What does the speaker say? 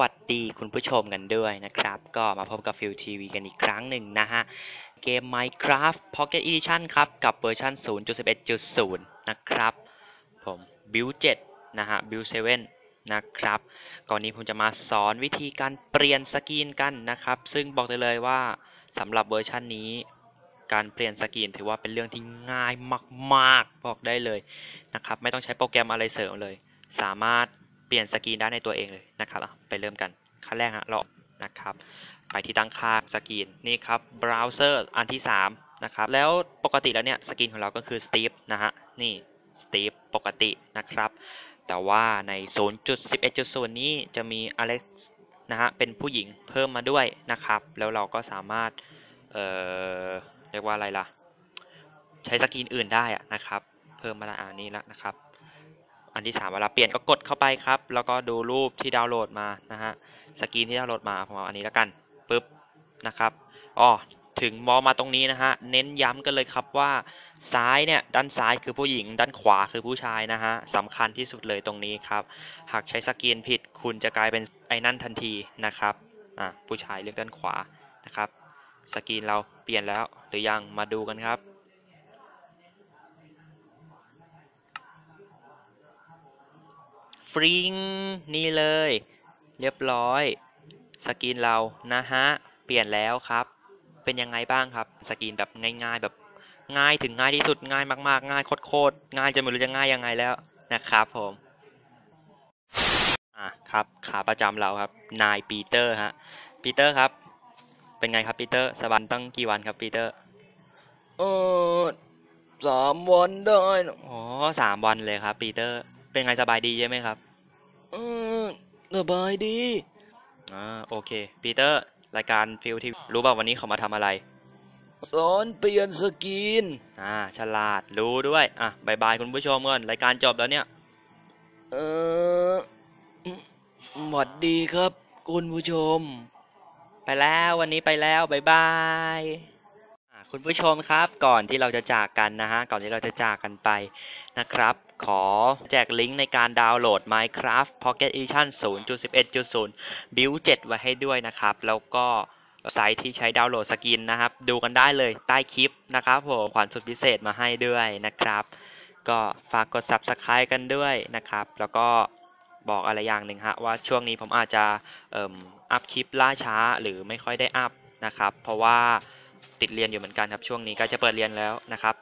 วัสดีคุณผู้ชมกันด้วยนะครับ ก็มาพบกับฟิลทีวีกันอีกครั้งหนึ่งนะฮะ เกม Minecraft Pocket Edition ครับ กับเวอร์ชัน0.11.0 นะครับ ผม Build 7 นะฮะ Build 7 นะครับ ก่อนนี้ผมจะมาสอนวิธีการเปลี่ยนสกรีนกันนะครับ ซึ่งบอกได้เลยว่าสำหรับเวอร์ชันนี้การเปลี่ยนสกรีนถือว่าเป็นเรื่องที่ง่ายมาก ๆ บอกได้เลยนะครับ ไม่ต้องใช้โปรแกรมอะไรเสริมเลย สามารถ เปลี่ยนสกรีนได้ในตัวเองเลยนะครับไปเริ่มกันขั้นแรกฮะเรานะครับไปที่ตั้งค่าสกรีนนี่ครับเบราว์เซอร์อันที่3นะครับแล้วปกติแล้วเนี่ยสกรีนของเราก็คือ Steve นะฮะนี่ Steve ปกตินะครับแต่ว่าใน 0.11.0 นี้จะมี Alex นะฮะเป็นผู้หญิงเพิ่มมาด้วยนะครับแล้วเราก็สามารถเอ่อเรียกว่าอะไรล่ะ ใช้สกรีนอื่นได้อะนะครับเพิ่มมาละอันนี้แล้วนะครับ อันที่สามเวลาเปลี่ยนก็กดเข้าไปครับ แล้วก็ดูรูปที่ดาวน์โหลดมานะฮะสกรีนที่ดาวน์โหลดมาผมเอาอันนี้แล้วกันปึ๊บนะครับอ๋อถึงมองมาตรงนี้นะฮะเน้นย้ำกันเลยครับว่าซ้ายเนี่ยด้านซ้ายคือผู้หญิง ด้านขวาคือผู้ชายนะฮะสำคัญที่สุดเลยตรงนี้ครับ หากใช้สกรีนผิดคุณจะกลายเป็นไอ้นั่นทันทีนะครับอะผู้ชายเลือกด้านขวานะครับ สกรีนเราเปลี่ยนแล้วหรือยังมาดูกันครับ ฟริงนี่เลย เรียบร้อย สกรีนเรานะฮะ เปลี่ยนแล้วครับ เป็นยังไงบ้างครับ สกรีนแบบง่ายๆแบบง่ายถึงง่ายที่สุดง่ายมากๆ ง่ายโคตรๆง่ายจนไม่รู้จะง่ายยังไงแล้วนะครับผมอะครับขาประจำเราครับนายปีเตอร์ฮะปีเตอร์ครับ เป็นไงครับปีเตอร์สบันตั้งกี่วันครับปีเตอร์เออสามวันได้นะอ๋อสามวันเลยครับปีเตอร์ เป็นไงสบายดีใช่ไหมครับเออสบายดี อ่าโอเค ปีเตอร์รายการฟิลที่รู้ป่าวันนี้เขามาทำอะไร สอนเปลี่ยนสกิน อ่า ฉลาดรู้ด้วย อะบายบายคุณผู้ชมก่อนรายการจบแล้วเนี่ย เอออืมหวัดดีครับ คุณผู้ชม ไปแล้ววันนี้ไปแล้วบายบายอะ คุณผู้ชมครับ ก่อนที่เราจะจากกันนะฮะ ก่อนที่เราจะจากกันไปนะครับ ขอแจกลิงก์ในการดาวน์โหลด Minecraft Pocket Edition 0.11.0 Build 7 ไว้ให้ด้วยนะครับ แล้วก็ไซต์ที่ใช้ดาวน์โหลดสกินนะครับ ดูกันได้เลยใต้คลิปนะครับผมขวัญสุดพิเศษมาให้ด้วยนะครับ ก็ฝากกด Subscribe กันด้วยนะครับ แล้วก็บอกอะไรอย่างหนึ่งฮะว่าช่วงนี้ผมอาจจะอัพคลิปล่าช้าหรือไม่ค่อยได้อัพนะครับ เพราะว่า ติดเรียนอยู่เหมือนกันครับช่วงนี้ใกล้จะเปิดเรียนแล้วนะครับ